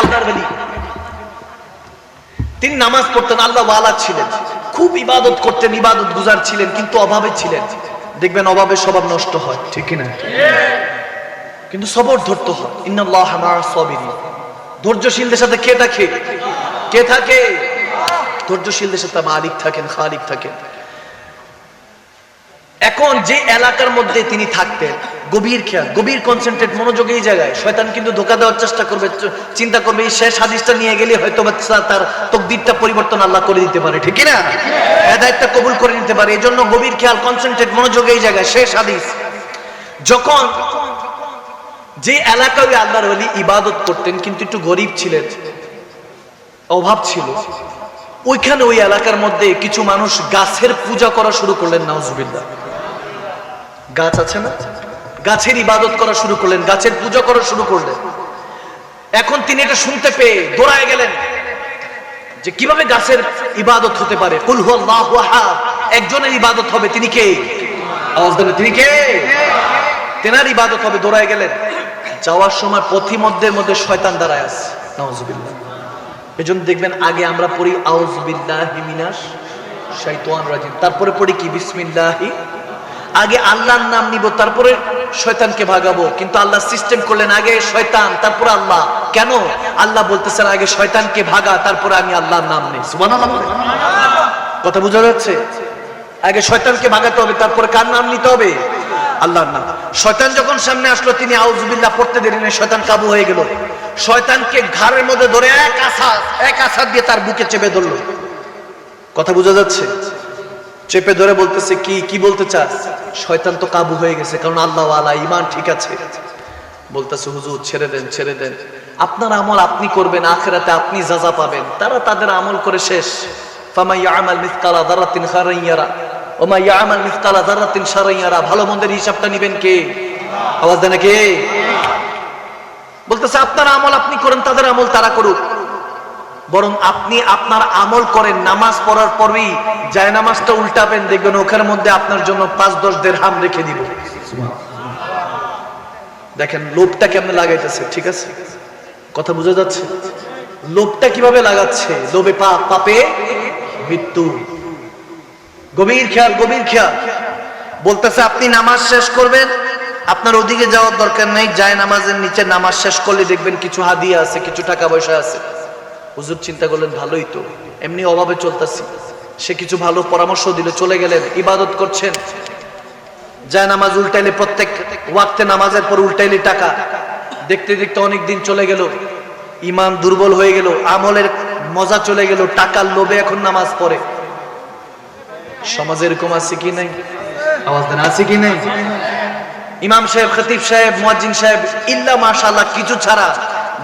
আল্লাহর বলি তিনি নামাজ পড়তেন, আল্লাহ ওয়ালা ছিলেন। খুব ইবাদত করতেন, ইবাদত গুজার ছিলেন, কিন্তু অভাবে ছিলেন। দেখবেন অভাবে স্বভাব নষ্ট হয়, ঠিক না কিন্তু সবর ধরতে হয়। ইন্নাল্লাহ আমার সবিরি ধৈর্যশীলদের সাথে কে থাকে? কে থাকে? ধৈর্যশীলদের সাথে মালিক থাকেন, খালিক থাকেন। এখন যে এলাকার মধ্যে তিনি থাকতেন গভীর খেয়াল, গভীর কনসেন্ট্রেট মনোযোগ এই জায়গায়। শয়তান কিন্তু ধোকা দেওয়ার চেষ্টা করবে চিন্তা করবে, এই শেষ হাদিসটা নিয়ে গেলে হয়তো তার তকদিরটা পরিবর্তন আল্লাহ করে দিতে পারে, ঠিক না হেদায়তটা কবুল করে নিতে পারে। এই জন্য গভীর খেয়াল কনসেন্ট্রেট মনোযোগ এই জায়গায়, শেষ হাদিস। যখন যে এলাকায় আল্লাহর ওলি ইবাদত করতেন, কিন্তু একটু গরিব ছিলেন, অভাব ছিল, ওইখানে ওই এলাকার মধ্যে কিছু মানুষ গাছের পূজা করা শুরু করলেন, নাউজুবিল্লাহ। গাছ আছে না? গাছের ইবাদত করা শুরু করলেন, গাছের পূজা করা শুরু করলেন। এখন তিনি এটা শুনতে পেয়ে দৌড়ায় গেলেন যে কীভাবে গাছের ইবাদত হতে পারে। একজনের ইবাদত হবে, তিনি কে? আওয়াজ তিনি কে? তেনার ইবাদত হবে, দৌড়ায় গেলেন। যাওয়ার সময় পথিমধ্যের মধ্যে শয়তান দাঁড়ায় আছে। এজন্য দেখবেন আগে আমরা পড়ি, আউজবিল্লাহি মিনাশ শাইতান রাজিম। তারপরে পড়ি কি? বিসমিল্লাহি আগে আল্লাহর নাম নিব, তারপরে শয়তানকে ভাগাবো। কিন্তু আল্লাহ সিস্টেম করলেন আগে শয়তান, তারপরে আল্লাহ। কেন? আল্লাহ বলতেছেন, আগে শয়তানকে ভাগা, তারপরে আমি আল্লাহর নাম নেই। কথা বোঝা যাচ্ছে? আগে শয়তানকে ভাগাতে হবে, তারপরে কার নাম নিতে হবে? আল্লাহর নাম। শয়তান যখন সামনে আসলো, তিনি আউজবিল্লাহ পড়তে দেরি নেই, শয়তান কাবু হয়ে গেল। শয়তানকে ঘাড়ের মধ্যে ধরে এক আশা এক আশা দিয়ে তার বুকে চেপে ধরলো। কথা বোঝা যাচ্ছে? চেপে ধরে বলতেছে, কি কি বলতে চাস? শয়তান তো কাবু হয়ে গেছে, কারণ আল্লাহ আলা ইমান ঠিক আছে। বলতেছে, হুজুর, ছেড়ে দেন ছেড়ে দেন। আপনার আমল আপনি করবেন, আখেরাতে আপনি যাজা পাবেন। তারা তাদের আমল করে শেষ। ভালো মন্দের হিসাবটা নেবেন কে? আওয়াজ দেন কে? বলতেছে, আপনার আমল আপনি করেন, তাদের আমল তারা করুক। বরং আপনি আপনার আমল করেন, নামাজ পড়ার পরেই যায় নামাজটা উল্টাবেন, দেখবেন ওখানে মধ্যে আপনার জন্য পাঁচ দশ দের হাম রেখে দিব। দেখেন, লোভটা কেমন লাগাইতেছে, ঠিক আছে? কথা বোঝা যাচ্ছে? লোভটা কীভাবে লাগাচ্ছে? লোভে পাপ পাপে মৃত্যু। গভীর খেয়াল গভীর খেয়াল। বলতেছে, আপনি নামাজ শেষ করবেন, আপনার ওদিকে যাওয়ার দরকার নেই, যায় নামাজের নিচে নামাজ শেষ করলে দেখবেন কিছু হাদিয়া আছে, কিছু টাকা পয়সা আছে। হুজুর চিন্তা করলেন, ভালোই তো, এমনি অভাবে চলতেছি। সে কিছু ভালো পরামর্শ দিলে, চলে গেলেন, ইবাদত করছেন। যায় নামাজ উল্টাইলে প্রত্যেক ওয়াক্তে নামাজের পর উল্টাইলে টাকা। দেখতে দেখতে অনেক দিন চলে গেল ইমান দুর্বল হয়ে গেল, আমলের মজা চলে গেল, টাকার লোভে এখন নামাজ পড়ে। সমাজে এরকম আছে কি নাই? আওয়াজ দেন, আছে কি নাই? ইমাম সাহেব, খতিব সাহেব, মুয়াজ্জিন সাহেব, ইল্লা মাশাআল্লাহ, কিছু ছাড়া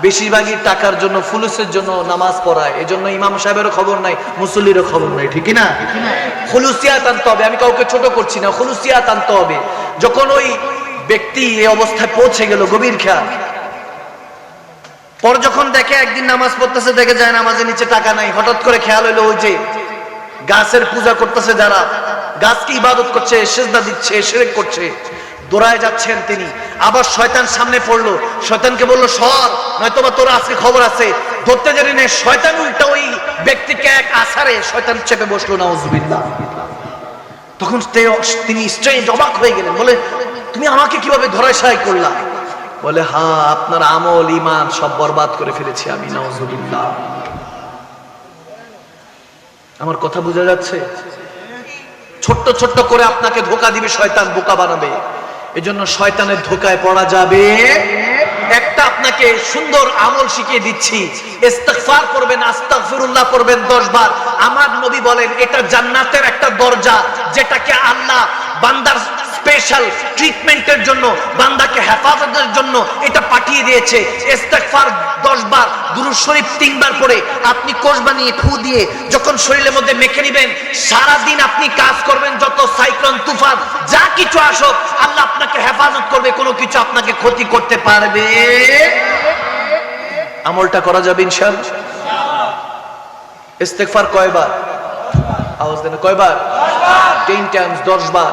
বেশিরভাগই টাকার জন্য, ফুলুসের জন্য নামাজ পড়ায়। এজন্য ইমাম সাহেবেরও খবর নাই, মুসল্লিরও খবর নাই, ঠিক না খুলুসিয়াত আনতে হবে আমি কাউকে ছোট করছি না খুলুসিয়াত আনতে হবে যখন ওই ব্যক্তি এই অবস্থায় পৌঁছে গেল, গভীর খেয়াল। পর যখন দেখে একদিন নামাজ পড়তেছে, দেখে যায় নামাজের নিচে টাকা নাই। হঠাৎ করে খেয়াল হইল ওই যে গাছের পূজা করতেছে যারা। গাছকে ইবাদত করছে, সেজদা দিচ্ছে, সেরেক করছে। দৌড়ায় যাচ্ছেন তিনি। আবার শয়তান সামনে পড়ল। শয়তানকে বলল, সর নয়তো বা তোর আজকে খবর আছে। ধরতে জানি না, শয়তান উল্টা ওই ব্যক্তিকে এক আসারে শয়তান চেপে বসল, নাউজুবিল্লাহ। তখন তিনি স্ট্রেঞ্জ অবাক হয়ে গেলেন। বলে, তুমি আমাকে কীভাবে করলা? বলে, হা, আপনার আমল ইমান সব বরবাদ করে ফেলেছি আমি আমার কথা বোঝা যাচ্ছে? ছোট্ট ছোট্ট করে আপনাকে ধোকা দিবে, শয়তান বোকা বানাবে। এজন্য শয়তানের ধোকায় পড়া যাবে। একটা আপনাকে সুন্দর আমল শিখিয়ে দিচ্ছি। ইস্তেগফার করবেন, আস্তাগফিরুল্লাহ করবেন 10 বার। আমার নবী বলেন, এটা জান্নাতের একটা দরজা যেটাকে আল্লাহ বান্দার স্পেশাল ট্রিটমেন্টের জন্য, বান্দাকে হেফাজতের জন্য এটা পাঠিয়ে দিয়েছে। ইস্তেগফার 10 বার, দুরূদ শরীফ তিনবার পড়ে আপনি কোষ বানিয়ে ফু দিয়ে যখন শরীরের মধ্যে মেখে নেবেন সারা দিন আপনি কাজ করবেন, যত সাইক্লোন, তুফান, যা কিছু আসুক, আল্লাহ আপনাকে হেফাজত করবে, কোনো কিছু আপনাকে ক্ষতি করতে পারবে। আমলটা করা যাবে ইনশাআল্লাহ। ইস্তেগফার কয়বার? আওয়াজ দেন, কয়বার? 10 টাইমস 10 বার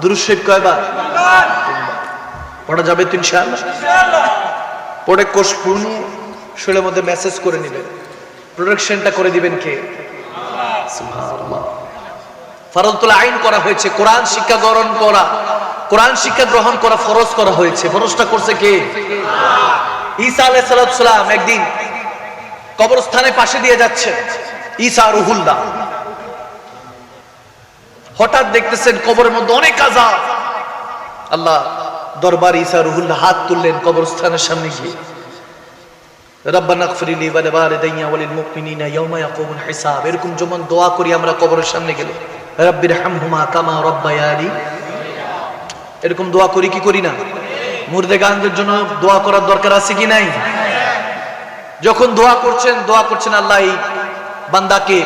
দুরূদ শরীফ কয়বার? পড়া যাবে তো ইনশাআল্লাহ? পড়ে শরীরের মধ্যে মেসেজ করে নেবেন প্রোডাকশনটা করে দিবেন কে? সুবহানাল্লাহ। আইন করা হয়েছে, কোরআন শিক্ষা গ্রহণ করা। কোরআন শিক্ষা গ্রহণ করা ফরজ করা হয়েছে। ফরজটা করছে কে? ঈসা আলাইহিস একদিন কবরস্থানে পাশে দিয়ে যাচ্ছে। ঈসা রুহুল্লাহ হঠাৎ দেখতেছেন কবরের মধ্যে অনেক আজাব আল্লাহ দরবার ঈসা রুহুল্লাহ হাত তুললেন কবরস্থানের সামনে গিয়ে। আমরা কবরের সামনে গেলে। রব্বির হামহুমা কামা রব্বায়ানি এরকম দোয়া করি, কি করি না? মুর্দে গানদের জন্য দোয়া করার দরকার আছে কি নাই? যখন দোয়া করছেন দোয়া করছেন, আল্লাহ বান্দাকে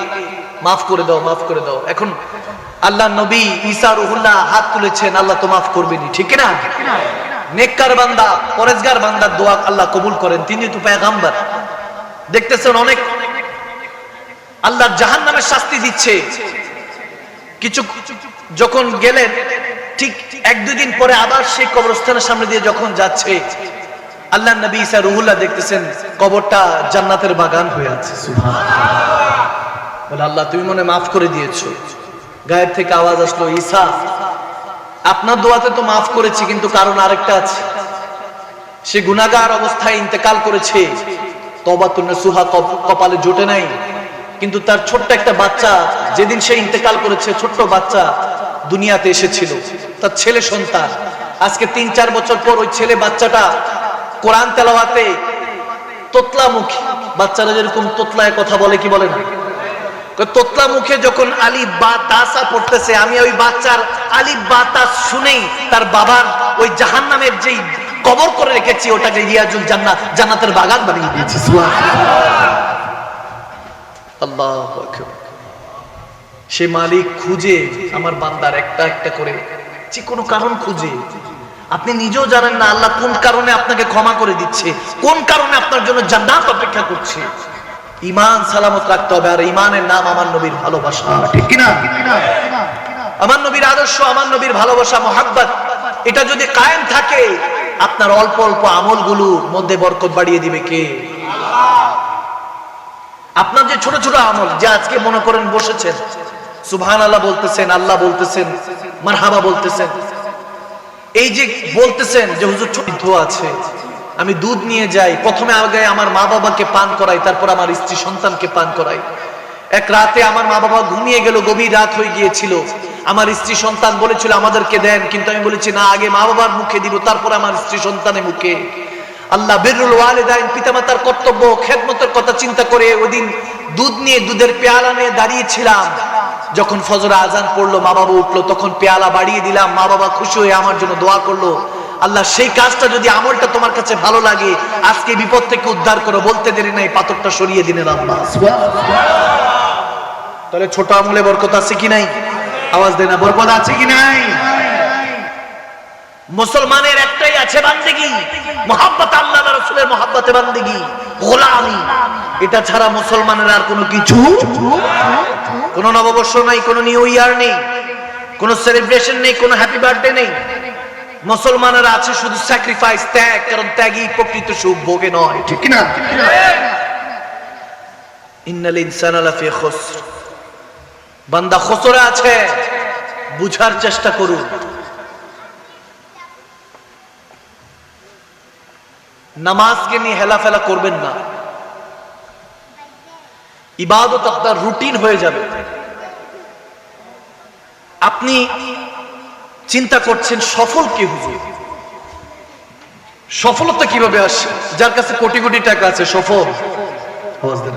মাফ করে দাও, মাফ করে দাও। এখন আল্লাহ নবী ঈসা রুহুল্লাহ হাত তুলেছেন, আল্লাহ তো মাফ করবেনি ঠিক না? নেককার বান্দা, পরেজগার বান্দার দোয়া আল্লাহ কবুল করেন, তিনি তো পেগাম্বার দেখতেছেন অনেক আল্লাহ জাহান নামের শাস্তি দিচ্ছে। কিছু যখন গেলেন ঠিক এক দুই দিন পরে আবার সেই কবরস্থানের সামনে দিয়ে যখন যাচ্ছে, আল্লাহ নবী ঈসা রুহুল্লাহ দেখতেছেন কবরটা জান্নাতের বাগান হয়ে আছে। বলে, আল্লাহ, তুমি মনে মাফ করে দিয়েছ। গায়ের থেকে আওয়াজ আসলো, ঈসা, আপনার দোয়াতে তো মাফ করেছি, কিন্তু কারণ আরেকটা আছে। সে গুনাগার অবস্থায় ইন্তেকাল করেছে। তবাতুন সুহা কপালে জোটে নাই। কিন্তু তার ছোট্ট একটা বাচ্চা, যেদিন সে ইন্তেকাল করেছে, ছোট্ট বাচ্চা দুনিয়াতে এসেছিল। তার ছেলে সন্তান। আজকে তিন, চার বছর পর ওই ছেলে বাচ্চাটা কোরআন তেলাওয়াতে তোতলামুখী। বাচ্চারা যেরকম তোতলায় কথা বলে, কি বলে না? তোতলা মুখে যখন আলী বা তাসা পড়তেছে, আমি ওই বাচ্চার আলী বা তাস শুনেই তার বাবার ওই জাহান নামের যেই কবর করে রেখেছি, ওটাকে রিয়াজুল জান্নাত, জান্নাতের বাগান বানিয়ে দিয়েছি। আল্লাহ সে মালিক খুঁজে আমার বান্দার একটা একটা করে যে কোনো কারণ খুঁজে। আপনি নিজেও জানেন না আল্লাহ কোন কারণে আপনাকে ক্ষমা করে দিচ্ছে কোন কারণে আপনার জন্য জান্নাত অপেক্ষা করছে। ইমান সালামত রাখতে হবে আর ইমানের নাম আমার নবীর ভালোবাসা। ঠিক কিনা? আমার নবীর আদর্শ আমার নবীর ভালোবাসা মহাব্বত এটা যদি কায়েম থাকে আপনার অল্প অল্প আমলগুলোর মধ্যে বরকত বাড়িয়ে দিবে কে? আপনার যে ছোট ছোট আমল, যে আজকে মনে করেন বসেছেন সুবহান আল্লাহ বলতেছেন আল্লাহ বলতেছেন, মারহাবা বলতেছেন। এই যে বলতেছেন যে, হুজুর, ছোট আছে, আমি দুধ নিয়ে যাই, প্রথমে আগে আমার মা বাবাকে পান করাই, তারপর আমার স্ত্রী সন্তানকে পান করাই। এক রাতে আমার মা বাবা ঘুমিয়ে গেল, গভীর রাত হয়ে গিয়েছিল। আমার স্ত্রী সন্তান বলেছিল, আমাদেরকে দেন। কিন্তু আমি বলেছি, না, আগে মা বাবার মুখে দিব, তারপর আমার স্ত্রী সন্তানের মুখে। আল্লাহ বিরুল ওয়ালিদাইন পিতামাতার কর্তব্য, খেদমতের কথা চিন্তা করে ওদিন দুধ নিয়ে, দুধের পেয়ালা নিয়ে দাঁড়িয়েছিলাম। যখন ফজর আজান পড়ল মা বাবা উঠল, তখন পেয়ালা বাড়িয়ে দিলাম। মা বাবা খুশি হয়ে আমার জন্য দোয়া করল। আল্লাহ, সেই কাজটা যদি আমলটা তোমার কাছে ভালো লাগে, আজকে বিপদ থেকে উদ্ধার করো। বলতে দেরি নাই, পাথরটা সরিয়ে দিলেন আল্লাহ তাহলে ছোট আমলে বরকত আছে কি নাই? আওয়াজ দেয় না, বরকত আছে কি নাই? মুসলমানের একটাই আছে বান্দিগি। মোহাব্বত আল্লাহ রসুলের মোহাব্বতে বান্দিগি। গোলামি। এটা ছাড়া মুসলমানের আর কোনো কিছু কোনো নববর্ষ নাই, কোনো নিউ ইয়ার নেই, কোনো সেলিব্রেশন নেই, কোনো হ্যাপি বার্থডে নেই। মুসলমানের আছে শুধু স্যাক্রিফাইস ত্যাগ, কারণ ত্যাগই প্রকৃত সুখ, ভোগে নয়, ঠিক না ইন্নাল ইনসানা লাফি খুসর। বান্দা খসরে আছে, বুঝার চেষ্টা করুন। নামাজকে নিয়ে হেলাফেলা করবেন না। ইবাদত আপনার রুটিন হয়ে যাবে। আপনি চিন্তা করছেন, সফল কে হুজুর? সফলতা কীভাবে আসে? যার কাছে কোটি কোটি টাকা আছে, সফল।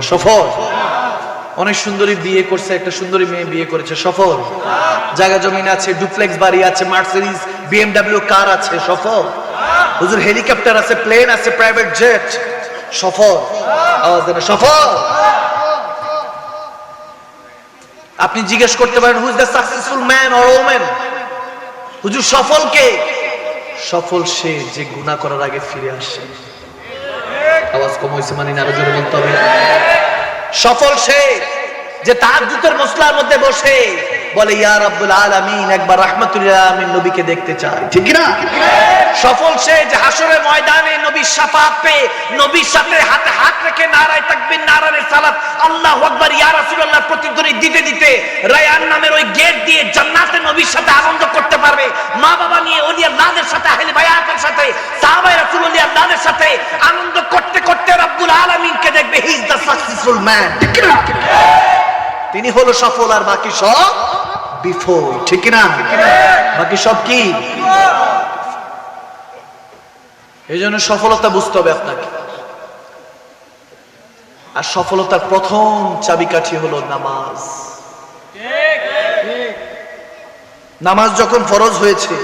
সফল। অনেক সুন্দরী বিয়ে করছে, একটা সুন্দরী মেয়ে বিয়ে করেছে, সফল। জায়গা জমিন আছে, ডুপ্লেক্স বাড়ি আছে, মার্সিডিজ, বিএমডাব্লিউ কার আছে, সফল। হুজুর, হেলিকপ্টার আছে, প্লেন আছে প্রাইভেট জেট সফল। আওয়াজ দেন, সফল। আপনি জিজ্ঞেস করতে পারেন who's the successful man or woman হুজুর, সফল কে? সফল সে যে গুনাহ করার আগে ফিরে আসে। আওয়াজ কম হয়েছে মানে আরও জোরে বলতে হবে। সফল সে যে তার মশলার মধ্যে বসে। বলে ইয়া রাব্বুল আলামিন একবার রাহমাতুল্লাহ আলামিন নবীকে দেখতে চায় ঠিক না সফল সে যে হাসরের ময়দানে নবীর শাফাত পেয়ে নবীর সাথে হাতে হাত রেখে নারায় তাকবীর নারায় সালাত আল্লাহু আকবার ইয়া রাসূলুল্লাহ প্রতিধ্বনি দিতে দিতে রায়ান নামের ওই গেট দিয়ে জান্নাতে নবীর সাথে আনন্দ করতে পারবে। মা বাবা নিয়ে ওলি আল্লাহদের সাথে আহলে বায়াতের সাথে সাহাবায়ে রাসূলুল্লাহ আল্লাহদের সাথে আনন্দ করতে করতে রব্বুল আলামিনকে দেখবে he is the successful man ঠিক না তিনি হলো সফল আর বাকি সব বিফল ঠিক না বাকি সব কি? এই জন্য সফলতা বুঝতে হবে আপনাকে। আর সফলতার প্রথম চাবিকাঠি হলো নামাজ। নামাজ যখন ফরজ হয়েছে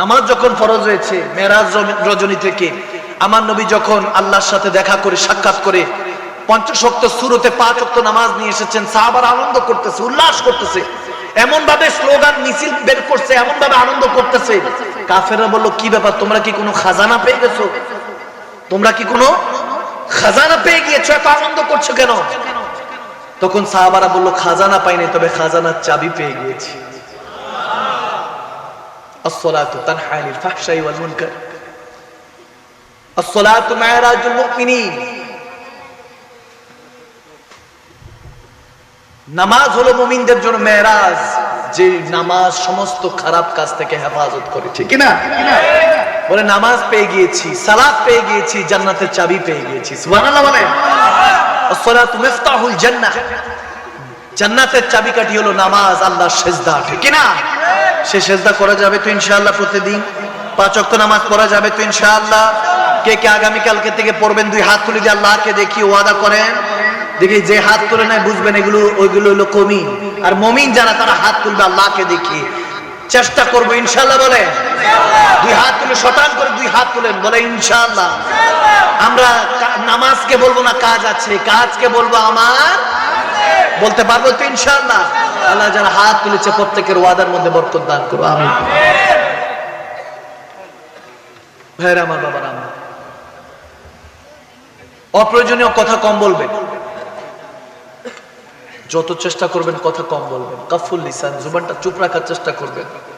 নামাজ যখন ফরজ হয়েছে, মেরাজ রজনী থেকে আমার নবী যখন আল্লাহর সাথে দেখা করে, সাক্ষাৎ করে পঞ্চশক্ত সুরতে পাঁচ অক্ত নামাজ নিয়ে এসেছেন সাহাবার আনন্দ করতেছে উল্লাস করতেছে এমন ভাবে স্লোগান মিছিল বের করছে এমন ভাবে আনন্দ করতেছে কাফেররা বলল কি ব্যাপার তোমরা কি কোনো খাজানা পেয়ে গেছো তোমরা কি কোনো খাজানা পেয়ে গিয়েছো এত আনন্দ করছো কেন তখন সাহাবারা বলল খাজানা পাইনি তবে খাজানার চাবি পেয়ে গিয়েছি الصلاة تنهى عن الفحشاء والمنكر الصلاة معراج المؤمنين নামাজ হলো মুমিনদের জন্য মেরাজ, যে নামাজ সমস্ত খারাপ কাজ থেকে হেফাজত করে, ঠিক না বলে, নামাজ পেয়ে গিয়েছি, সালাত পেয়ে গিয়েছি, জান্নাতের চাবি পেয়ে গিয়েছি হলো নামাজ, আল্লাহর সেজদা, ঠিক না সে সেজদা করা যাবে তো ইনশাআল্লাহ প্রতিদিন। পাঁচ ওয়াক্ত নামাজ পড়া যাবে তো ইনশাআল্লাহ। কে কে আগামী থেকে পড়বেন, দুই হাত তুলে দিয়ে আল্লাহকে দেখি, ওয়াদা করেন। দেখি যে হাত তুলে নেয়, বুঝবেন এগুলো, ওইগুলো হলো কমিন। আর মমিন যারা, তারা হাত তুলবে আল্লাহকে দেখি। চেষ্টা করব ইনশাআল্লাহ বলে। দুই হাত তুলে, শতান করে দুই হাত তুলেন, বলে ইনশাআল্লাহ আমরা নামাজকে বলব না, কাজ আছে। কাজকে বলব আমার বলতে পারব তো ইনশাআল্লাহ আল্লাহ যারা হাত তুলেছে, প্রত্যেকের ওয়াদার মধ্যে বরকত দান করো আমি ভাইরা, আমার বাবার, আমার। অপ্রয়োজনীয় কথা কম বলবেন। যত চেষ্টা করবেন কথা কম বলবেন। কাফুল লিসান জুবানটা চুপ রাখার চেষ্টা করবেন।